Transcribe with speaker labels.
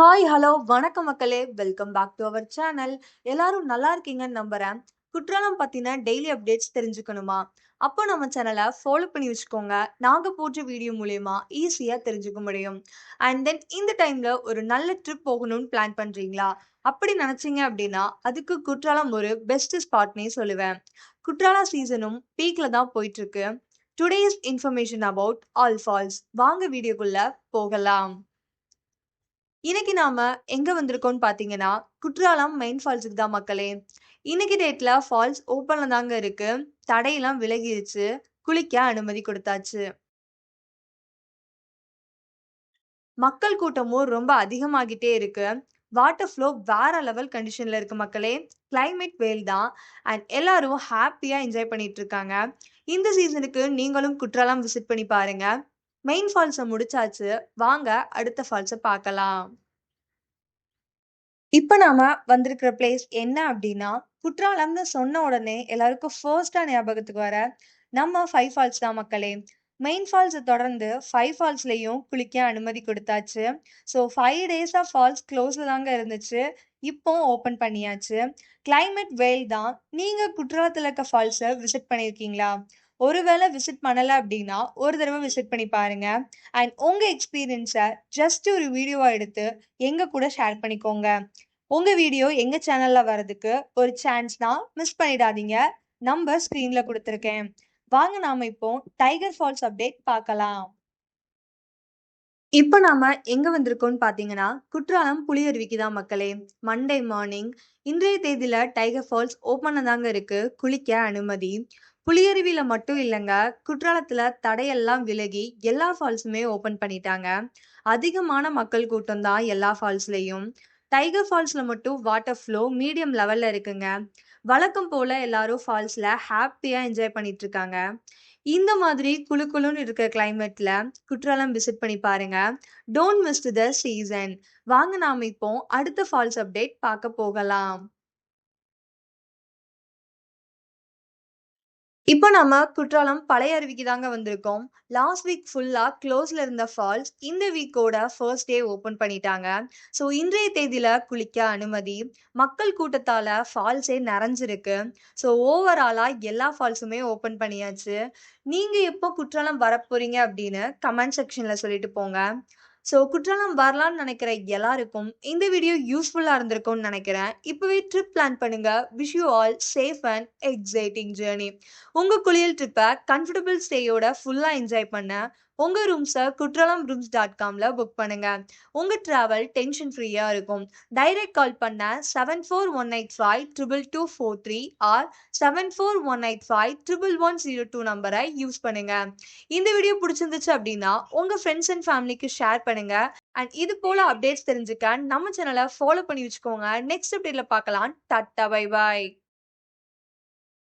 Speaker 1: Hi, hello, வணக்கம் மக்களே! Welcome back to our channel. எல்லாரும் நல்லா இருக்கீங்கன்னு நம்புறேன். குற்றாலம் பத்தின டெய்லி அப்டேட்ஸ் தெரிஞ்சுக்கணுமா? அப்போ நம்ம சேனலை ஃபாலோ பண்ணி வச்சுக்கோங்க. நாங்கள் போடுற வீடியோ மூலயமா ஈஸியாக தெரிஞ்சுக்க முடியும். அண்ட் தென் இந்த டைமில் ஒரு நல்ல ட்ரிப் போகணும்னு பிளான் பண்ணுறீங்களா அப்படி நினச்சிங்க அப்படின்னா, அதுக்கு குற்றாலம் ஒரு பெஸ்ட் ஸ்பாட்னே சொல்லுவேன். குற்றாலா சீசனும் பீக்கில் தான் போயிட்டுருக்கு today's information about all falls. வாங்க வீடியோக்குள்ளே போகலாம். இன்னைக்கு நாம எங்க வந்திருக்கோம்னு பார்த்தீங்கன்னா, குற்றாலம் மெயின் ஃபால்ஸுக்கு தான் மக்களே. இன்னைக்கு டேட்ல ஃபால்ஸ் ஓப்பன்ல தாங்க இருக்கு. தடையெல்லாம் விலகிருச்சு. குளிக்க அனுமதி கொடுத்தாச்சு மக்கள் கூட்டமும் ரொம்ப அதிகமாகிட்டே இருக்கு. வாட்டர் ஃப்ளோ வேற லெவல் கண்டிஷன்ல இருக்கு மக்களே. கிளைமேட் வெயில் தான். அண்ட் எல்லாரும் ஹாப்பியா என்ஜாய் பண்ணிட்டு இருக்காங்க. இந்த சீசனுக்கு நீங்களும் குற்றாலம் விசிட் பண்ணி பாருங்க. மெயின் ஃபால்ஸை முடிச்சாச்சு. வாங்க அடுத்த ஃபால்ஸை பார்க்கலாம். இப்ப நாம வந்திருக்கிற பிளேஸ் என்ன அப்படின்னா, குற்றாலம்னு சொன்ன உடனே எல்லாருக்கும் ஃபர்ஸ்டா ஞாபகத்துக்கு வர நம்ம ஃபைவ் ஃபால்ஸ் தான் மக்களே. மெயின் ஃபால்ஸை தொடர்ந்து ஃபைவ் ஃபால்ஸ்லேயும் குளிக்க அனுமதி கொடுத்தாச்சு ஸோ ஃபைவ் டேஸாக ஃபால்ஸ் க்ளோஸில் தாங்க இருந்துச்சு. இப்போ ஓப்பன் பண்ணியாச்சு. கிளைமேட் வெயில் தான். நீங்கள் குற்றாலத்தில் இருக்க ஃபால்ஸை விசிட் பண்ணியிருக்கீங்களா? ஒருவேளை விசிட் பண்ணலை அப்படின்னா, ஒரு தடவை விசிட் பண்ணி பாருங்க. அண்ட் உங்க எக்ஸ்பீரியன்ஸை ஜஸ்ட் ஒரு வீடியோவாக எடுத்து எங்க கூட ஷேர் பண்ணிக்கோங்க. உங்க வீடியோ எங்க சேனல்ல வரதுக்கு ஒரு சான்ஸ் தான். மிஸ் பண்ணிடாதீங்க. நம்பர் ஸ்க்ரீன்ல கொடுத்துருக்கேன் வாங்க நாம இப்போ டைகர் ஃபால்ஸ் அப்டேட் பார்க்கலாம். இப்போ நாம எங்க வந்திருக்கோம்னு பார்த்தீங்கன்னா, குற்றாலம் புலியருவிக்கு தான் மக்களே. Monday morning. இன்றைய தேதியில டைகர் ஃபால்ஸ் ஓப்பன்ல தாங்க இருக்கு. குளிக்க அனுமதி. புலியருவியில மட்டும் இல்லைங்க குற்றாலத்துல தடையெல்லாம் விலகி எல்லா ஃபால்ஸுமே ஓப்பன் பண்ணிட்டாங்க. அதிகமான மக்கள் கூட்டம் தான் எல்லா ஃபால்ஸ்லயும். டைகர் ஃபால்ஸ்ல மட்டும் வாட்டர் ஃப்ளோ மீடியம் லெவல்ல இருக்குங்க. வழக்கம் போல எல்லாரும் ஃபால்ஸ்ல ஹாப்பியாக என்ஜாய் பண்ணிட்டு இருக்காங்க. இந்த மாதிரி குழு குழுன்னு இருக்கிற கிளைமேட்ல குற்றாலம் விசிட் பண்ணி பாருங்க. Don't miss the season. வாங்க நாம இப்போ அடுத்த ஃபால்ஸ் அப்டேட் பார்க்க போகலாம். இப்போ நம்ம குற்றாலம் பழைய அருவிக்கு தாங்க வந்திருக்கோம். லாஸ்ட் வீக் ஃபுல்லா க்ளோஸ்ல இருந்த ஃபால்ஸ் இந்த வீக்கோட ஃபர்ஸ்ட் டே ஓப்பன் பண்ணிட்டாங்க. ஸோ இன்றைய தேதியில குளிக்க அனுமதி. மக்கள் கூட்டத்தால ஃபால்ஸே நிறைஞ்சிருக்கு ஸோ ஓவராலா எல்லா ஃபால்ஸுமே ஓப்பன் பண்ணியாச்சு. நீங்க எப்போ குற்றாலம் வரப்போறீங்க அப்படின்னு கமெண்ட் செக்ஷன்ல சொல்லிட்டு போங்க. ஸோ குற்றாலம் வரலான்னு நினைக்கிற எல்லாருக்கும் இந்த வீடியோ யூஸ்ஃபுல்லா இருந்திருக்கும்னு நினைக்கிறேன். இப்போவே ட்ரிப் பிளான் பண்ணுங்க. Wish you all safe and exciting journey உங்க குளியல் ட்ரிப்பை கம்ஃபர்டபிள் ஸ்டேயோட ஃபுல்லா என்ஜாய் பண்ண உங்கள் ரூம்ஸை குற்றாலம் ரூம்ஸ் டாட் காம்ல புக் பண்ணுங்கள் உங்கள் ட்ராவல் டென்ஷன் ஃப்ரீயாக இருக்கும். டைரக்ட் கால் பண்ண 7418522243 or seven four one nine five triple one zero two நம்பரை யூஸ் பண்ணுங்கள் இந்த வீடியோ பிடிச்சிருந்துச்சு அப்படின்னா, உங்கள் ஃப்ரெண்ட்ஸ் அண்ட் ஃபேமிலிக்கு ஷேர் பண்ணுங்கள் அண்ட் இது போல் அப்டேட்ஸ் தெரிஞ்சுக்க நம்ம சேனலை ஃபாலோ பண்ணி வச்சுக்கோங்க. நெக்ஸ்ட் அப்டேட்டில் பார்க்கலாம். Tata bye bye.